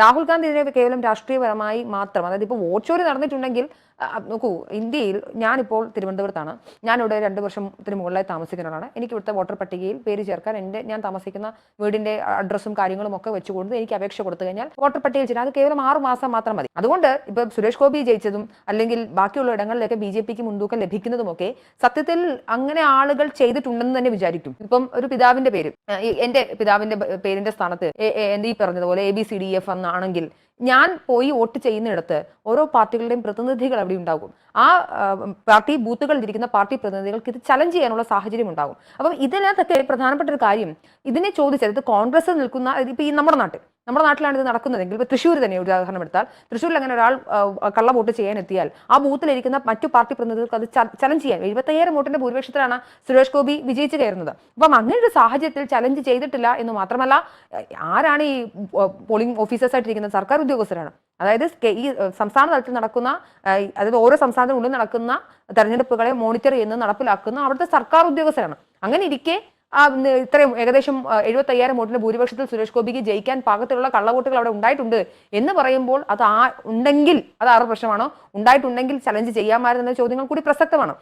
രാഹുൽ ഗാന്ധി ഇതിനെ കേവലം രാഷ്ട്രീയപരമായി മാത്രം അതായത് ഇപ്പോൾ വോട്ട് ചോരി നടന്നിട്ടുണ്ടെങ്കിൽ നോക്കൂ ഇന്ത്യയിൽ ഞാനിപ്പോൾ തിരുവനന്തപുരത്താണ്. ഞാനിവിടെ രണ്ട് വർഷത്തിന് മുകളിലായി താമസിക്കുന്നവരാണ്. എനിക്ക് ഇവിടുത്തെ വോട്ടർ പട്ടികയിൽ പേര് ചേർക്കാൻ എന്റെ ഞാൻ താമസിക്കുന്ന വീടിന്റെ അഡ്രസ്സും കാര്യങ്ങളും ഒക്കെ വെച്ചുകൊണ്ട് എനിക്ക് അപേക്ഷ കൊടുത്തു കഴിഞ്ഞാൽ വോട്ടർ പട്ടികയിൽ ചേരാൻ അത് കേവലം ആറ് മാസം മാത്രം മതി. അതുകൊണ്ട് ഇപ്പം സുരേഷ് ഗോപി ജയിച്ചതും അല്ലെങ്കിൽ ബാക്കിയുള്ള ഇടങ്ങളിലൊക്കെ ബി ജെ പിക്ക് മുൻതൂക്കം ലഭിക്കുന്നതുമൊക്കെ സത്യത്തിൽ അങ്ങനെ ആളുകൾ ചെയ്തിട്ടുണ്ടെന്ന് തന്നെ വിചാരിക്കും. ഇപ്പം ഒരു പിതാവിന്റെ പേര് എന്റെ പിതാവിന്റെ പേരിന്റെ സ്ഥാനത്ത് ഈ പറഞ്ഞതുപോലെ A B C D F എന്നാണെങ്കിൽ ഞാൻ പോയി വോട്ട് ചെയ്യുന്നിടത്ത് ഓരോ പാർട്ടികളുടെയും പ്രതിനിധികൾ അവിടെ ഉണ്ടാകും. ആ പാർട്ടി ബൂത്തുകളിൽ ഇരിക്കുന്ന പാർട്ടി പ്രതിനിധികൾക്ക് ഇത് ചലഞ്ച് ചെയ്യാനുള്ള സാഹചര്യം ഉണ്ടാകും. അപ്പം ഇതിനകത്തൊക്കെ പ്രധാനപ്പെട്ട ഒരു കാര്യം ഇതിനെ ചോദിച്ചത് ഇത് കോൺഗ്രസ് നിൽക്കുന്ന ഇപ്പൊ ഈ നമ്മുടെ നാട്ടിൽ നമ്മുടെ നാട്ടിലാണ് ഇത് നടക്കുന്നതെങ്കിൽ ഇപ്പൊ തൃശ്ശൂർ തന്നെ ഉദാഹരണം എടുത്താൽ തൃശ്ശൂരിൽ അങ്ങനെ ഒരാൾ കള്ള വോട്ട് ചെയ്യാൻ എത്തിയാൽ ആ ബൂത്തിലിരിക്കുന്ന മറ്റു പാർട്ടി പ്രതിനിധികൾക്ക് അത് ചലഞ്ച് ചെയ്യാൻ എഴുപത്തയ്യായിരം വോട്ടിന്റെ ഭൂരിപക്ഷത്തിലാണ് സുരേഷ് ഗോപി വിജയിച്ചു കയറുന്നത്. അപ്പം അങ്ങനെ ഒരു സാഹചര്യത്തിൽ ചലഞ്ച് ചെയ്തിട്ടില്ല എന്ന് മാത്രമല്ല ആരാണ് ഈ പോളിംഗ് ഓഫീസേഴ്സ് ആയിട്ടിരിക്കുന്നത് സർക്കാർ ഉദ്യോഗസ്ഥരാണ്. അതായത് ഈ സംസ്ഥാന തലത്തിൽ നടക്കുന്ന അതായത് ഓരോ സംസ്ഥാനത്തിനുള്ളിൽ നടക്കുന്ന തെരഞ്ഞെടുപ്പുകളെ മോണിറ്റർ ചെയ്യുന്ന നടപ്പിലാക്കുന്ന അവിടുത്തെ സർക്കാർ ഉദ്യോഗസ്ഥരാണ്. അങ്ങനെ ഇരിക്കെ ഇത്രയും ഏകദേശം എഴുപത്തി അയ്യായിരം വോട്ടിന് ഭൂരിപക്ഷത്തിൽ സുരേഷ് ഗോപിക്ക് ജയിക്കാൻ പാകത്തിലുള്ള കള്ളവോട്ടുകൾ അവിടെ ഉണ്ടായിട്ടുണ്ട് എന്ന് പറയുമ്പോൾ അത് ആ ഉണ്ടെങ്കിൽ അത് ആറ് പ്രശ്നമാണോ? ഉണ്ടായിട്ടുണ്ടെങ്കിൽ ചലഞ്ച് ചെയ്യാമായിരുന്ന ചോദ്യങ്ങൾ കൂടി പ്രസക്തമാണ്.